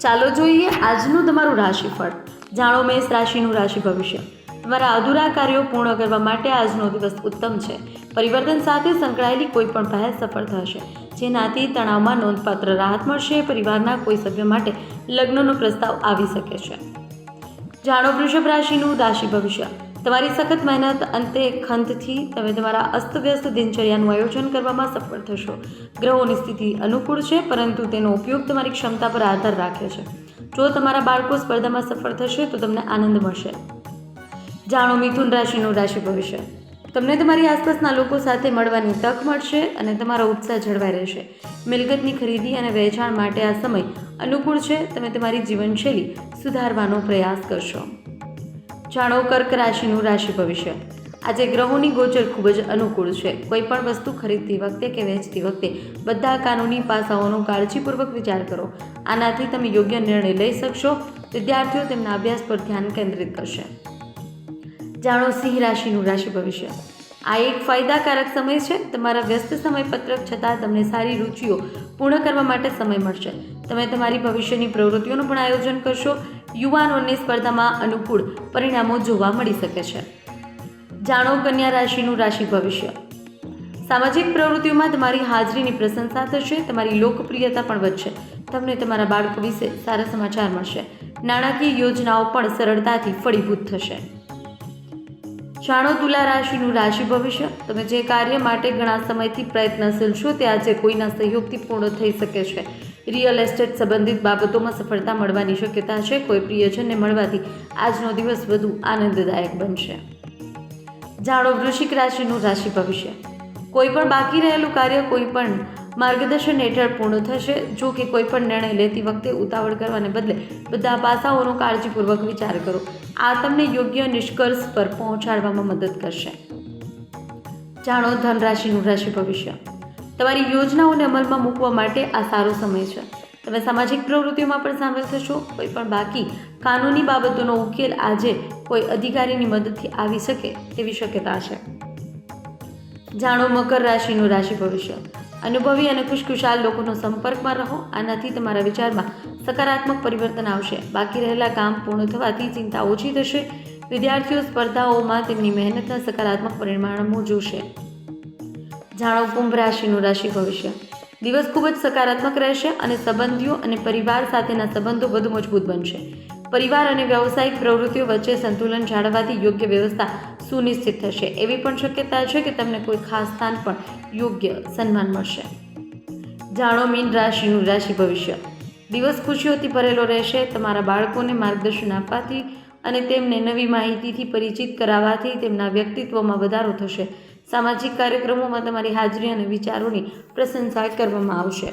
ચાલો જોઈએ આજનું તમારું રાશિફળ. જાણો મેષ રાશિનું રાશિ ભવિષ્ય. તમારા અધૂરા કાર્યો પૂર્ણ કરવા માટે આજનો દિવસ ઉત્તમ છે. પરિવર્તન સાથે સંકળાયેલી કોઈ પણ પહેલ સફળ થશે. જેનાથી તણાવમાં નોંધપાત્ર રાહત મળશે, પરિવારના કોઈ સભ્ય માટે લગ્નનો પ્રસ્તાવ આવી શકે છે. જાણો વૃષભ રાશિનું રાશિ ભવિષ્ય. તમારી સખત મહેનત અંતે ખંતથી તમે તમારા અસ્તવ્યસ્ત દિનચર્યાનું આયોજન કરવામાં સફળ થશો. ગ્રહોની સ્થિતિ અનુકૂળ છે, પરંતુ તેનો ઉપયોગ તમારી ક્ષમતા પર આધાર રાખે છે. જો તમારા બાળકો સ્પર્ધામાં સફળ થશે, તો તમને આનંદ મળશે. જાણો, મિથુન રાશિનું રાશિ ભવિષ્ય. તમને તમારી આસપાસના લોકો સાથે મળવાની તક મળશે અને તમારો ઉત્સાહ જળવાઈ રહેશે. મિલકતની ખરીદી અને વેચાણ માટે આ સમય અનુકૂળ છે. તમે તમારી જીવનશૈલી સુધારવાનો પ્રયાસ કરશો. જાણો કર્ક રાશિનું રાશિ ભવિષ્ય. આજે ગ્રહોની ગોચર ખૂબ જ અનુકૂળ છે. કોઈ પણ વસ્તુ ખરીદતી વખતે કે વેચતી વખતે બધા કાનૂની પાસાઓનો કાળજીપૂર્વક વિચાર કરો. આનાથી તમે યોગ્ય નિર્ણય લઈ શકશો. વિદ્યાર્થીઓ તેમના અભ્યાસ પર ધ્યાન કેન્દ્રિત કરશે. જાણો સિંહ રાશિનું રાશિ ભવિષ્ય. આ એક ફાયદાકારક સમય છે. તમારા વ્યસ્ત સમયપત્રક છતાં તમને સારી રુચિઓ પૂર્ણ કરવા માટે સમય મળશે. તમે તમારી ભવિષ્યની પ્રવૃત્તિઓનું પણ આયોજન કરશો. યુવાનોને સ્પર્ધામાં અનુકૂળ પરિણામો જોવા મળી શકે છે. જાણો કન્યા રાશિનું રાશિ ભવિષ્ય. સામાજિક પ્રવૃત્તિઓમાં તમારી હાજરીની પ્રશંસા થશે, તમારી લોકપ્રિયતા પણ વધશે. તમને તમારા બાળકો વિશે સારા સમાચાર મળશે. નાણાકીય યોજનાઓ પણ સરળતાથી ફળીભૂત થશે. જાણો તુલા રાશિનું રાશિ ભવિષ્ય. તમે જે કાર્ય માટે ઘણા સમયથી પ્રયત્નશીલ છો, તે આજે કોઈના સહયોગથી પૂર્ણ થઈ શકે છે. રિયલ એસ્ટેટ સંબંધિત બાબતોમાં સફળતા મળવાની શક્યતા છે. કોઈ પ્રિયજનને મળવાથી આજનો દિવસ વધુ આનંદદાયક બનશે. જાણો, વૃશ્ચિક રાશિનું રાશિ ભવિષ્ય. કોઈ પણ બાકી રહેલું કાર્ય કોઈ પણ માર્ગદર્શન હેઠળ પૂર્ણ થશે. જો કે કોઈ પણ નિર્ણય લેતી વખતે ઉતાવળ કરવાને બદલે બધા પાસાઓનો કાળજીપૂર્વક વિચાર કરો. આ તમને યોગ્ય નિષ્કર્ષ પર પહોંચાડવામાં મદદ કરશે. જાણો ધન રાશિનું રાશિ ભવિષ્ય. તમારી યોજનાઓને અમલમાં મૂકવા માટે આ સારો સમય છે. તમે સામાજિક પ્રવૃત્તિઓમાં પણ સામેલ થશો, કોઈ પણ બાકી કાનૂની બાબતોનો ઉકેલ આજે કોઈ અધિકારીની મદદથી આવી શકે તેવી શક્યતા છે. જાણો, મકર રાશિનું રાશિ ભવિષ્ય. અનુભવી અને ખુશખુશાલ લોકોનો સંપર્કમાં રહો, આનાથી તમારા વિચારમાં સકારાત્મક પરિવર્તન આવશે. બાકી રહેલા કામ પૂર્ણ થવાથી ચિંતા ઓછી થશે. વિદ્યાર્થીઓ સ્પર્ધાઓમાં તેમની મહેનતના સકારાત્મક પરિણામો જોશે. જાણો કુંભ રાશિનું રાશિ ભવિષ્ય. દિવસ ખૂબ જ સકારાત્મક રહેશે અને સંબંધીઓ અને પરિવાર સાથેના સંબંધો વધુ મજબૂત બનશે. પરિવાર અને વ્યવસાયિક પ્રવૃત્તિઓ વચ્ચે સંતુલન જાળવવાથી યોગ્ય વ્યવસ્થા સુનિશ્ચિત થશે. એવી પણ શક્યતા છે કે તમને કોઈ ખાસ સ્થાન પણ યોગ્ય સન્માન મળશે. જાણો મીન રાશિનું રાશિ ભવિષ્ય. દિવસ ખુશીઓથી ભરેલો રહેશે, તમારા બાળકોને માર્ગદર્શન આપવાથી અને તેમને નવી માહિતીથી પરિચિત કરાવવાથી તેમના વ્યક્તિત્વમાં વધારો થશે. સામાજિક કાર્યક્રમોમાં તમારી હાજરી અને વિચારોની પ્રશંસા કરવામાં આવશે.